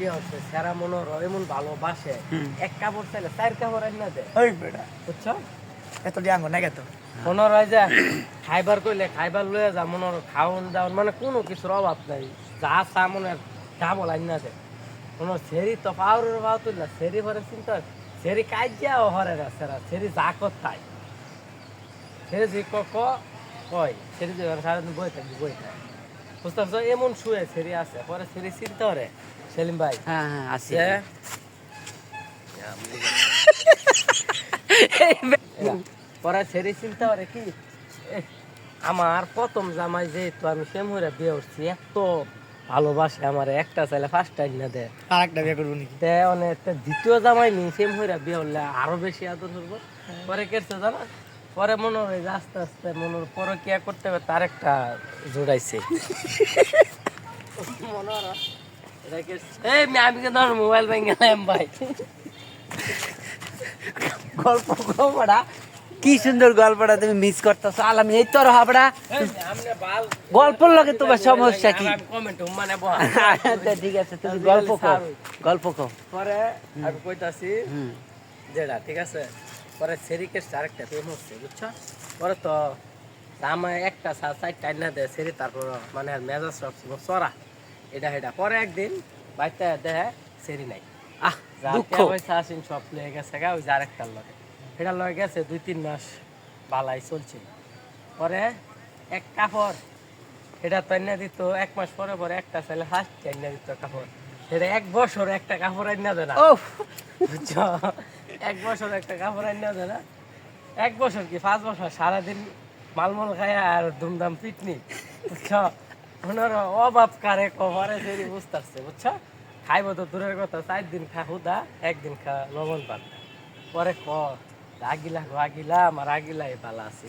বিয়ে হচ্ছে? সেরা মনোর এমন ভালোবাসে। এক কাপড় চাইলে চার কাপড় দেয়। ওই বেটা। বুঝছ? এত ডিয়াঙ্গ না গেত মনোর হয় যে খাইবার কইলে খাইবার লয়ে যা মনোর খাওন দাওন মানে কোনো কিছুর অভাব নাই। যা চা মনে ডাবল আইনা দেয়। মনোর সেরি তো পাউরের পাও তুললা সেরি ভরে চিন্তা। সেরি কাজিয়াও হরে না সেরা সেরি যা করতাই। সেরি যে ক ক কয় সেরি যে সারাদিন বই থাকবি বই থাকবি বুঝতে এমন শুয়ে আছে পরে চিন্তা সেলিম ভাই। হ্যাঁ হ্যাঁ আসি যে পরে ছেড়ে চিন্তা করে কি? আমার প্রথম জামাই যেহেতু আমি সেমুরে বিয়ে করছি এত ভালোবাসে আমার একটা ছেলে ফার্স্ট টাইম না দেয় আর একটা বিয়ে করব নাকি? তে অনেক দ্বিতীয় জামাই নি সেম হইরা বিয়ে হলে আরও বেশি আদর করব। পরে কেটছে জানা? পরে মনে হয় আস্তে আস্তে মনে হয় পরে কি করতে হবে তার একটা জোড়াইছে। মনে হয় এই আমি কিন্তু মোবাইল ভেঙে গেলাম ভাই। গল্প গল্পটা কি সুন্দর গল্পটা তুমি মিস করতেছো। আলাম এই তোর হাবড়া। গল্পর লগে তোমার সমস্যা কি? আমি মানে আচ্ছা ঠিক আছে তুমি গল্প কও গল্প কও। পরে আমি কইতাছি যেটা ঠিক আছে? পরে সেরিকের আরেকটা প্রেম হচ্ছে বুঝছ? পরে তো আমার একটা সা সাইড টাইম না দেয় সেরি তারপর মানে মেজাজ সব চড়া। এটা সেটা পরে একদিন বাইতে দেখে সেরি নাই। আহ দুঃখ। কে আসিন সব লয়ে গেছে গা ওই আরেকটার লগে। সেটা লয়ে গেছে দুই তিন মাস বালাই চলছিল। পরে এক কাপড় এটা তো এনে দিত এক মাস পরে পরে একটা ছেলে ফার্স্ট এনে দিত কাপড়। সেটা এক বছর একটা কাপড় এনে দেয় না। ও বুঝছ? এক বছর একটা কাপড় আনিয়া না। এক বছর কি, পাঁচ বছর? সারাদিন মালমল খায় আর ধুমধাম পিকনিক, বুঝছ? ওনার অভাব কারে কভারে সেই আসছে বুঝছ? খাইব তো দূরের কথা, চার দিন খা হুদা, একদিন খা লবণ পান পরে ক আগিলা আগিলা আমার আগিলাই পালা আছে।